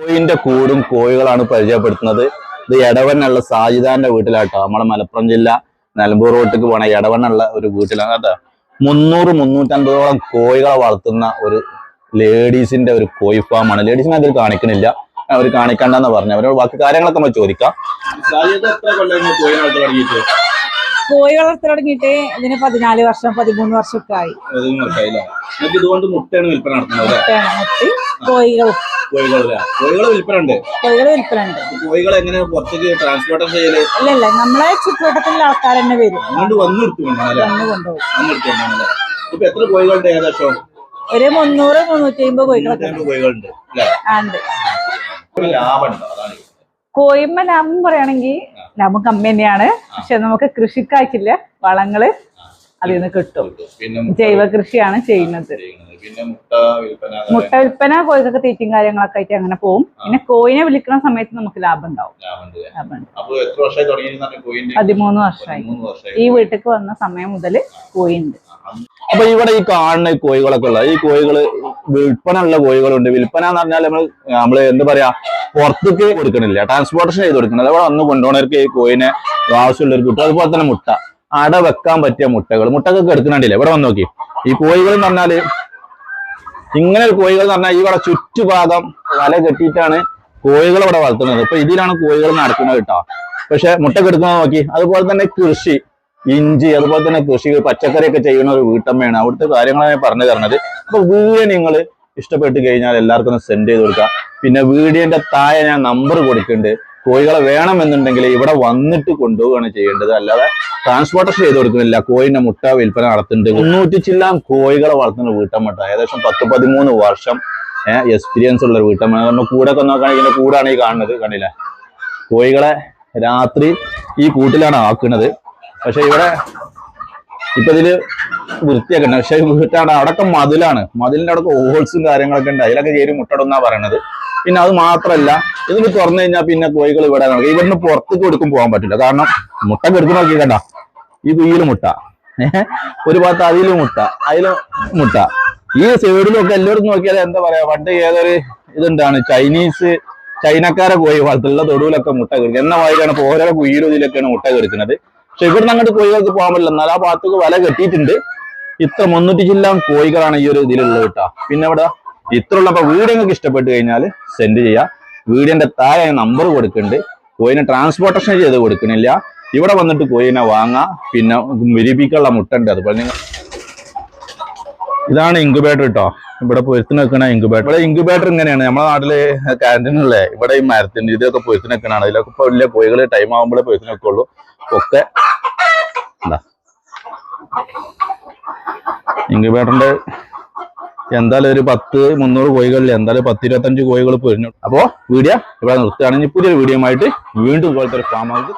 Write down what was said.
കോയിന്റെ കൂടും കോഴികളാണ് പരിചയപ്പെടുത്തുന്നത്. ഇത് എടവണ്ണുള്ള സാജിദാന്റെ വീട്ടിലാട്ടോ. നമ്മുടെ മലപ്പുറം ജില്ല നിലമ്പൂർ റോട്ടിക്ക് പോണ എടവണ്ണുള്ള ഒരു വീട്ടിലാണ് കേട്ടോ. മുന്നൂറ് മുന്നൂറ്റമ്പതോളം കോഴികളെ വളർത്തുന്ന ഒരു ലേഡീസിന്റെ ഒരു കോഴി ഫാമാണ്. ലേഡീസിനെ അതിൽ കാണിക്കണില്ല. അവർ കാണിക്കണ്ടെന്ന് പറഞ്ഞു. അവരോട് ബാക്കി കാര്യങ്ങളൊക്കെ നമ്മൾ ചോദിക്കാം. എത്ര കൊല്ലം കോഴി വളർത്തി തുടങ്ങിയിട്ട്? ഇതിന് പതിനാല് വർഷം പതിമൂന്ന് വർഷമൊക്കെ ആയി. മുട്ടയാണ് വിൽപ്പന നടത്തുന്നത് മുട്ടയാണ്. കോഴികളും വിൽപ്പന ഉണ്ട് കോഴികൾ വിൽപ്പന ഉണ്ട് കോഴികൾ എങ്ങനെ പുറത്തേക്ക് ട്രാൻസ്പോർട്ടർ ചെയ്യൽ? ഇല്ല നമ്മളെ ചുറ്റുവട്ടത്തിലുള്ള ആൾക്കാർ തന്നെ വരും. അങ്ങോട്ട് വന്നു എടുത്തുകൊണ്ടാണ് വന്ന് കൊണ്ടുപോകും. വന്നു എടുത്തുകൊണ്ടാണ് ഇപ്പൊ എത്ര കോഴികളുണ്ട് ഏകദേശം? ഒരു മുന്നൂറ് മുന്നൂറ്റി അമ്പത് കോഴികളൊക്കെ നൂറ്റമ്പത് കോഴികളുണ്ട് അല്ലേ? ആ, ഉണ്ട്. ലാഭമുണ്ടോ? അതാണ് കോയിമ്മ ലാഭം പറയുകയാണെങ്കിൽ ലാഭം കമ്മി തന്നെയാണ്. പക്ഷെ നമുക്ക് കൃഷിക്കായിട്ടില്ല. വളങ്ങൾ അതിൽ നിന്ന് കിട്ടും. ജൈവ കൃഷിയാണ് ചെയ്യുന്നത്. മുട്ട വിൽപ്പന മുട്ട വിൽപ്പന കോഴിക്കൊക്കെ തീറ്റയും കാര്യങ്ങളൊക്കെ ആയിട്ട് അങ്ങനെ പോകും പിന്നെ കോയിനെ വിളിക്കുന്ന സമയത്ത് നമുക്ക് ലാഭം ഉണ്ടാവും പതിമൂന്ന് വർഷമായി. ഈ വീട്ടിൽ വന്ന സമയം മുതൽ കോയിണ്ട് അപ്പൊ ഇവിടെ ഈ കാണുന്ന കോഴികളൊക്കെ ഉള്ള ഈ കോഴികൾ വിൽപ്പന ഉള്ള കോഴികളുണ്ട്. വിൽപ്പന എന്ന് പറഞ്ഞാൽ നമ്മൾ നമ്മൾ എന്ത് പറയാ പുറത്തേക്ക് കൊടുക്കണില്ല. ട്രാൻസ്പോർട്ടേഷൻ ചെയ്ത് കൊടുക്കണം അവിടെ വന്ന് കൊണ്ടുപോകണവർക്ക് ഈ കോഴിനെ ആവശ്യമുള്ളവർക്ക് കിട്ടും. അതുപോലെ തന്നെ മുട്ട. അട വെക്കാൻ പറ്റിയ മുട്ടകൾ. മുട്ടക്കൊക്കെ എടുക്കുന്നുണ്ടല്ലേ? ഇവിടെ വന്ന് നോക്കി. ഈ കോഴികൾ എന്ന് പറഞ്ഞാൽ ഇങ്ങനെ കോഴികൾ എന്ന് പറഞ്ഞാൽ ഇവിടെ ചുറ്റുഭാഗം വല കെട്ടിയിട്ടാണ് കോഴികൾ ഇവിടെ വളർത്തുന്നത്. ഇപ്പൊ ഇതിലാണ് കോഴികൾ നടക്കുന്നത് കേട്ടോ. പക്ഷെ മുട്ട കെടുക്കുന്നത് നോക്കി. അതുപോലെ തന്നെ കൃഷി ഇഞ്ചി അതുപോലെ തന്നെ കൃഷി പച്ചക്കറി ഒക്കെ ചെയ്യുന്ന ഒരു വീട്ടമ്മയാണ്. അവിടുത്തെ കാര്യങ്ങളാണ് ഞാൻ പറഞ്ഞു തരുന്നത് അപ്പൊ വീഡിയോ നിങ്ങൾ ഇഷ്ടപ്പെട്ട് കഴിഞ്ഞാൽ എല്ലാവർക്കും സെൻഡ് ചെയ്ത് കൊടുക്കുക. പിന്നെ വീഡിയോന്റെ താഴെ ഞാൻ നമ്പർ കൊടുക്കുന്നുണ്ട്. കോഴികളെ വേണമെന്നുണ്ടെങ്കിൽ ഇവിടെ വന്നിട്ട് കൊണ്ടുപോവുകയാണ് ചെയ്യേണ്ടത്. അല്ലാതെ ട്രാൻസ്പോർട്ടേഷൻ ചെയ്ത് കൊടുക്കുന്നില്ല. കോഴിന്റെ മുട്ട വിൽപ്പന നടത്തുന്നുണ്ട്. മുന്നൂറ്റി ചില്ലാം കോഴികളെ വളർത്തുന്ന വീട്ടമ്മട്ട. ഏകദേശം പത്ത് പതിമൂന്ന് വർഷം എക്സ്പീരിയൻസ് ഉള്ള വീട്ടമ്മ. നമ്മൾ കൂടെ ഒക്കെ നോക്കുകയാണെങ്കിൽ ഇതിന്റെ കൂടാണ് ഈ കാണുന്നത്. കണ്ടില്ല? കോഴികളെ രാത്രി ഈ കൂട്ടിലാണ് ആക്കുന്നത്. പക്ഷെ ഇവിടെ ഇപ്പൊ ഇതിൽ വൃത്തിയൊക്കെ ഉണ്ട് പക്ഷെ വീട്ടാണ് അവിടെയൊക്കെ മതിലാണ്. മതിലിന്റെ അവിടെ ഹോൾസും കാര്യങ്ങളൊക്കെ ഉണ്ട്. അതിലൊക്കെ ചേരും മുട്ടടുന്നാ പറയണത്. പിന്നെ അത് മാത്രല്ല ഇതിന് തുറന്നു കഴിഞ്ഞാൽ പിന്നെ കോഴികൾ ഇവിടെ ഇവിടുന്ന് പുറത്തേക്ക് കൊടുക്കും പോകാൻ പറ്റില്ല. കാരണം മുട്ട കെടുത്ത് നോക്കി കണ്ട ഈ കുയ്യിൽ മുട്ട. ഒരു ഭാഗത്ത് അതിലും മുട്ട അതിലും മുട്ട. ഈ സൈഡിലൊക്കെ എല്ലാവരും നോക്കിയാൽ എന്താ പറയാ പണ്ട് ഏതൊരു ഇതുണ്ടാണ് ചൈനീസ് ചൈനക്കാരെ കോഴി വളർത്തുള്ള തൊടുവിലൊക്കെ മുട്ട കെടുക്കുക എന്ന മാതിരിയാണ് ഇപ്പൊ ഓരോ കുയ്യിലും ഇതിലൊക്കെയാണ് മുട്ട കെടുക്കുന്നത്. പക്ഷെ ഇവിടുന്ന് അങ്ങോട്ട് കോഴികൾക്ക് പോകാൻ പറ്റില്ല. എന്നാൽ ആ ഭാഗത്തേക്ക് വല കെട്ടിയിട്ടുണ്ട്. ഇത്ര മുന്നൂറ്റി ചില്ലാം കോഴികളാണ് ഈ ഒരു ഇതിലുള്ളത് കേട്ടോ. പിന്നെ ഇവിടെ ഇത്ര ഉള്ളപ്പോ വീഡിയോ നിങ്ങൾക്ക് ഇഷ്ടപ്പെട്ട് കഴിഞ്ഞാൽ സെൻഡ് ചെയ്യുക വീടിന്റെ താഴെ നമ്പർ കൊടുക്കുന്നുണ്ട്. കോയിനെ ട്രാൻസ്പോർട്ടേഷൻ ചെയ്ത് കൊടുക്കണില്ല. ഇവിടെ വന്നിട്ട് കോയിനെ വാങ്ങാം. പിന്നെ വിരിപ്പിക്കാനുള്ള മുട്ട ഉണ്ട്. അതുപോലെ നിങ്ങൾ ഇതാണ് ഇൻക്യുബേറ്റർ കേട്ടോ ഇവിടെ പൊരുത്തിന് വെക്കണ ഇൻക്യുബേറ്റർ ഇവിടെ ഇൻക്യുബേറ്റർ ഇങ്ങനെയാണ്. നമ്മുടെ നാട്ടിൽ ക്യാന്റീനുള്ളേ ഇവിടെ ഈ മരത്തിന്റെ ഇതൊക്കെ പൊരുത്തിന് വെക്കണാണ് ഇതിലൊക്കെ ഇപ്പൊ വലിയ കോഴികൾ ടൈം ആകുമ്പോഴേ പൊരുത്തിന് വെക്കുള്ളൂ ഒക്കെ എന്താ ഇൻക്യുബേറ്ററിന്റെ എന്തായാലും ഒരു പത്ത് മുന്നൂറ് കോഴികളിൽ എന്തായാലും പത്ത് ഇരുപത്തഞ്ച് കോഴികൾ പൊരിഞ്ഞു അപ്പോ വീഡിയോ ഇവിടെ നിർത്തുകയാണെങ്കിൽ പുതിയൊരു വീഡിയോ ആയിട്ട് വീണ്ടും ഇതുപോലത്തെ ഒരു ഫാം ഹൗസ്